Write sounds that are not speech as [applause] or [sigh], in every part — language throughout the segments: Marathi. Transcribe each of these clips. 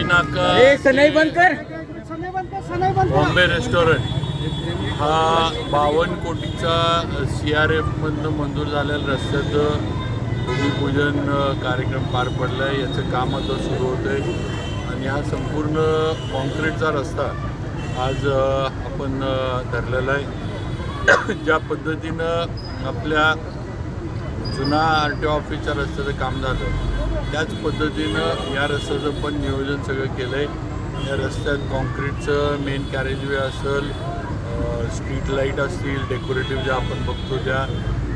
पोवई नाका ए सनई बंद कर. बॉम्बे रेस्टॉरंट. हा बावन्न कोटीचा सी आर एफमधनं मंजूर झालेल्या रस्त्याचं भूमिपूजन कार्यक्रम पार पडला आहे याचं काम आता सुरू होतं आहे आणि हा संपूर्ण कॉन्क्रीटचा रस्ता आज आपण धरलेला आहे. [coughs] ज्या पद्धतीनं आपल्या जुना आर टी ओ ऑफिसच्या रस्त्याचं काम झालं. त्याच पद्धतीनं या रस्त्याचं पण नियोजन सगळं केलं आहे या रस्त्यात कॉन्क्रीटचं मेन कॅरेजवे असेल स्ट्रीट लाइट असतील डेकोरेटिव्ह ज्या आपण बघतो त्या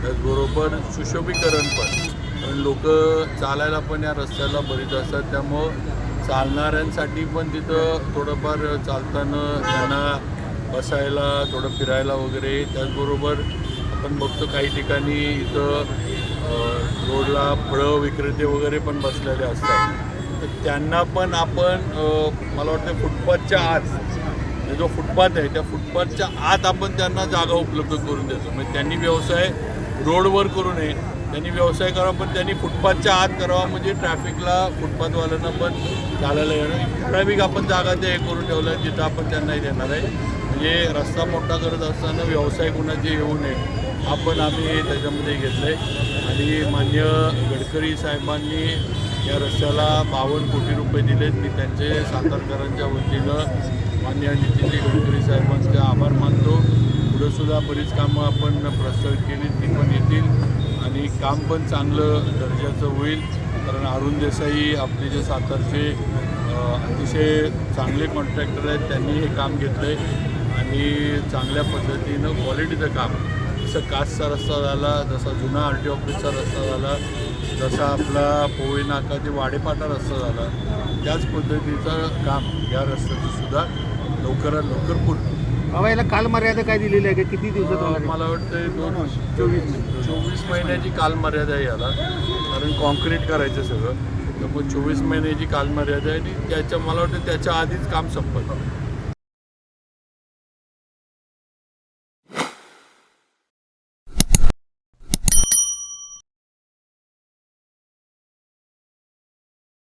त्याचबरोबर सुशोभीकरण पण. कारण लोक चालायला पण या रस्त्याला बरीच असतात. त्यामुळं चालणाऱ्यांसाठी पण तिथं थोडंफार चालताना त्यांना बसायला थोडं फिरायला वगैरे. त्याचबरोबर आपण बघतो काही ठिकाणी इथं रोडला फळं विक्रेते वगैरे पण बसलेले असतात. तर त्यांना पण आपण मला वाटतं फुटपाथच्या आत म्हणजे जो फुटपाथ आहे त्या फुटपाथच्या आत आपण त्यांना जागा उपलब्ध करून देतो. म्हणजे त्यांनी व्यवसाय रोडवर करू नये त्यांनी व्यवसाय करावा पण त्यांनी फुटपाथच्या आत करावा म्हणजे ट्रॅफिकला फुटपाथवाल्यांना पण चालायला येणं. ठराविक आपण जागा ते हे करून ठेवलं आहे तिथं आपण त्यांनाही देणार आहे. म्हणजे रस्ता मोठा करत असताना व्यवसाय कुणाचे येऊ नये आपण आम्ही त्याच्यामध्ये घेतलं आहे आणि मान्य गडकरी साहेबांनी या रस्त्याला बावन्न कोटी रुपये दिलेत. मी त्यांचे सातारकरांच्या वतीनं मान्य नितीनजी गडकरी साहेबांचे आभार मानतो. पुढंसुद्धा बरीच कामं आपण प्रस्तावित केली ती पण येतील. आणि काम पण चांगलं दर्जाचं होईल. कारण अरुण देसाई आपले जे सातारचे अतिशय चांगले कॉन्ट्रॅक्टर आहेत त्यांनी हे काम घेतलं आहे आणि चांगल्या पद्धतीनं क्वालिटीचं काम. जसं कासचा रस्ता झाला जसा जुना आर टी ऑफिसचा रस्ता झाला जसा आपला पोवई नाका ते वाडेपाटा रस्ता झाला त्याच पद्धतीचं काम या रस्त्याचं सुद्धा लवकरात लवकर पूर्ण बाबा याला काल मर्यादा काय दिलेली आहे? का किती दिवसात होणार? मला वाटतं दोन चोवीस चोवीस महिन्याची कालमर्यादा आहे याला. कारण कॉन्क्रीट करायचं सगळं. त्यामुळे चोवीस महिन्याची कालमर्यादा आहे आणि त्याच्या मला वाटतं त्याच्या आधीच काम संपत